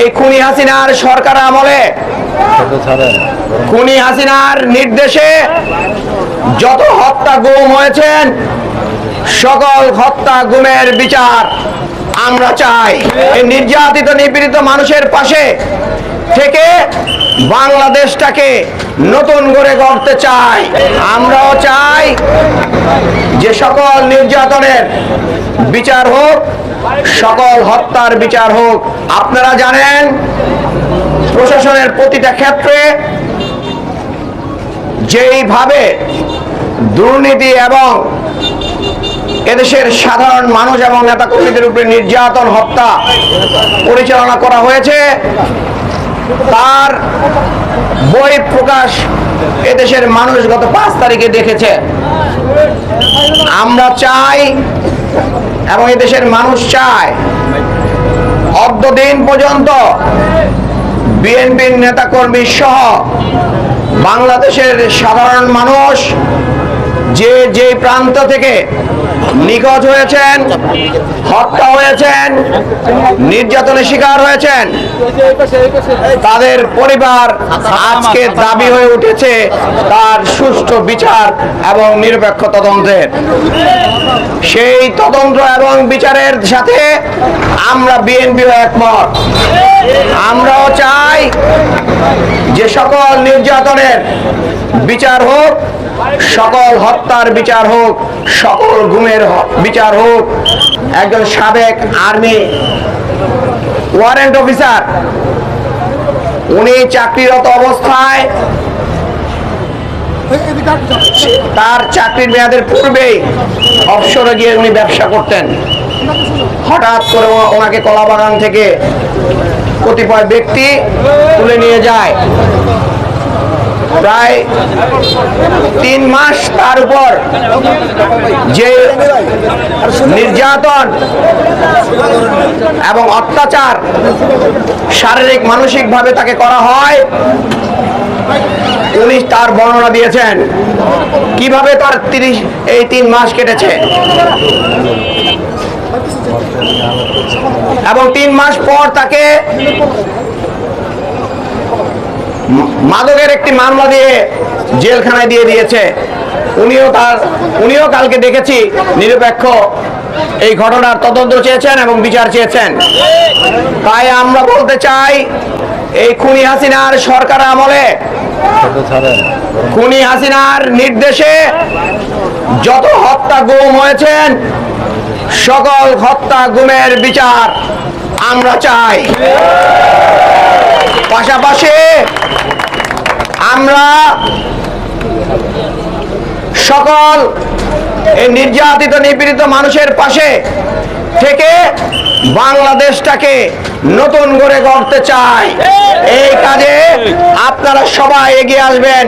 এই খুনি হাসিনার সরকার আমলে। খুনি হাসিনার নির্দেশে যত হত্যা গুম হয়েছেন, সকল হত্যা গুমের বিচার আমরা চাই। এই নির্যাতিত, নিপীড়িত মানুষের পাশে থেকে বাংলাদেশটাকে নতুন করে গড়তে চাই। আমরাও চাই যে সকল নির্যাতনের বিচার হোক সকল হত্যার বিচার হোক। আপনারা জানেন, প্রশাসনের প্রতিটা ক্ষেত্রে যেইভাবে দুর্নীতি এবং এদেশের সাধারণ মানুষ এবং নেতাকর্মীদের উপরে নির্যাতন, হত্যা পরিচালনা করা হয়েছে, তার বই প্রকাশ এদেশের মানুষ গত পাঁচ তারিখে দেখেছে। আমরা চাই এবং দেশের মানুষ চায় অদ্যদিন পর্যন্ত বিএনপির নেতাকর্মী সহ বাংলাদেশের সাধারণ মানুষ যে যে প্রান্ত থেকে নিখোঁজ হয়েছেন, হত্যা হয়েছেন, নির্যাতনের শিকার হয়েছেন, তাদের পরিবার আজকে দাবি হয়ে উঠেছে তার সুষ্ঠু বিচার এবং নিরপেক্ষ তদন্তের। সেই তদন্ত এবং বিচারের সাথে আমরা বিএনপিও একমত। আমরাও চাই যে সকল নির্যাতনের বিচার হোক সকল হত্যার বিচার হোক, সকল গুমের বিচার হোক, একজন সাবেক আর্মি ওয়ারেন্ট অফিসার, উনি চাকরিরত অবস্থায় তার চাকরির মেয়াদের পূর্বেই অবসরে গিয়ে উনি ব্যবসা করতেন। হঠাৎ করে ওনাকে কলাবাগান থেকে কতিপয় ব্যক্তি তুলে নিয়ে যায়। প্রায় তিন মাস তার উপর যে নির্যাতন এবং অত্যাচার শারীরিক, মানসিকভাবে তাকে করা হয়, উনি তার বর্ণনা দিয়েছেন। কীভাবে তার তিরিশ, এই তিন মাস কেটেছে? এবং তিন মাস পর তাকে মাদকের একটি মামলা দিয়ে জেলখানায় দিয়ে দিয়েছে। উনিও তার উনিও কালকে দেখেছি, নিরপেক্ষ এই ঘটনার তদন্ত চেয়েছেন এবং বিচার চেয়েছেন। তাই আমরা বলতে চাই, এই খুনি হাসিনার সরকার আমলে খুনি হাসিনার নির্দেশে যত হত্যা গুম হয়েছেন, সকল হত্যা গুমের বিচার আমরা চাই। পাশাপাশি আমরা সকল এই নির্যাতিত, নিপীড়িত মানুষের পাশে থেকে বাংলাদেশটাকে নতুন করে গড়তে চাই। এই কাজে আপনারা সবাই এগিয়ে আসবেন।